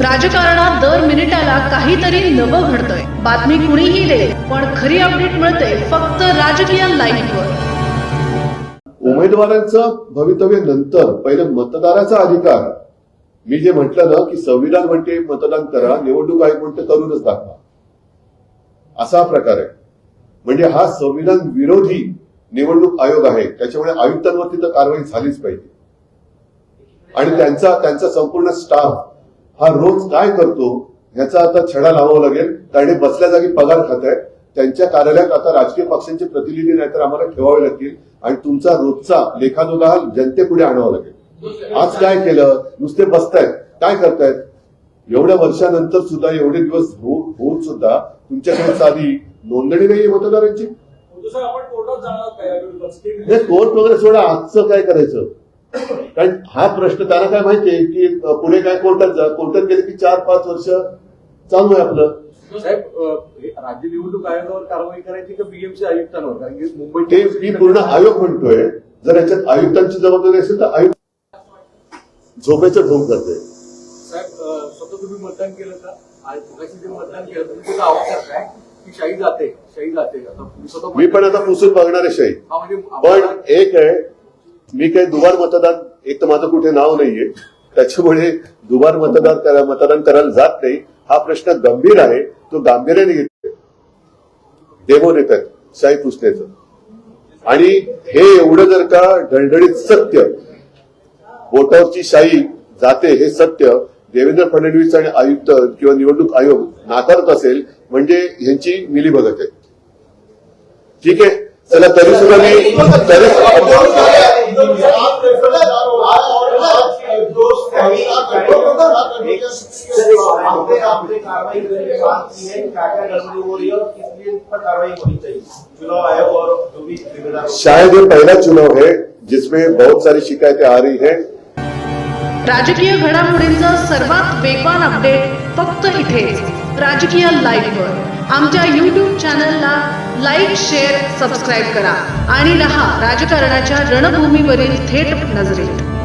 राजकारणात दर मिनिटाला काहीतरी नवं घडतंय. बातमी कुणीही दे पण खरी अपडेट मिळते फक्त राजकीय लाईव्हवर उमेदवारांचं भवितव्य नंतर पहिले मतदाराचा अधिकार. मी जे म्हटलं ना की संविधान म्हणते मतदान करा निवडणूक आयोग म्हणते करूनच दाखवा. असा प्रकार आहे. म्हणजे हा संविधान विरोधी निवडणूक आयोग आहे. त्याच्यामुळे आयुक्तांवरती तर कारवाई झालीच पाहिजे. आणि त्यांचा त्यांचा संपूर्ण स्टाफ हा रोज काय करतो ह्याचा आता छडा लावावा लागेल. कारण हे बसल्या जागी पगार खात आहेत त्यांच्या कार्यालयात आता राजकीय पक्षांचे प्रतिनिधी नाहीतर आम्हाला ठेवावे लागतील. आणि तुमचा रोजचा लेखाजोखा हा जनतेपुढे आणावा लागेल. आज काय केलं? नुसते बसतायत. काय करतायत? एवढ्या वर्षानंतर सुद्धा एवढे दिवस होऊन होऊन सुद्धा तुमच्याकडे साधी नोंदणी नाहीये मतदारांची? हे कोर्ट वगैरे सोडा. आजचं काय करायचं? कारण हा प्रश्न त्याला काय माहितीये की पुढे काय कोर्टात जा कोर्टात गेले की चार पाच वर्ष चालू आहे आपलं. साहेब राज्य निवडणूक आयोगावर कारवाई करायची का बीएमसी आयुक्तांवर? कारण की मुंबई ते मी पूर्ण आयोग म्हणतोय. जर याच्यात आयुक्तांची जबाबदारी असेल तर आयुक्त झोपेचं ढोंग करते साहेब स्वतः तुम्ही मतदान केलं का? जे मतदान केलं तुम्ही त्याचा आवाज करताय की शाही जाते शाही जाते आता मी पण आता पुसून बघणार आहे शाही. हा म्हणजे पण एक आहे मी काही दुबार मतदान एक तर माझं कुठे नाव नाहीये. त्याच्यामुळे दुबार मतदान मतदान करायला जात नाही. हा प्रश्न गंभीर आहे. तो गांभीर्याने घेतोय डेमो देत शाही पुसण्याचं आणि हे एवढं जर का ढळढळीत सत्य बोटावरची शाही जाते हे सत्य देवेंद्र फडणवीस आणि आयुक्त किंवा निवडणूक आयोग नाकारत असेल म्हणजे ह्यांची मिलीभगत आहे. ठीक आहे? चला तरी सुद्धा मी तरी चुनाव आयोग और जो भी जिम्मेदार शायद ये पहला चुनाव है जिसमें बहुत सारी शिकायतें आ रही हैं। राजकीय घडामोडींचा सर्वात वेगवान अपडेट फक्त इथेच राजकीय लाईव्हवर आमच्या युट्यूब चॅनलला लाईक शेअर सबस्क्राईब करा. आणि रहा राजकारणाच्या रणभूमीवरील थेट नजरेत.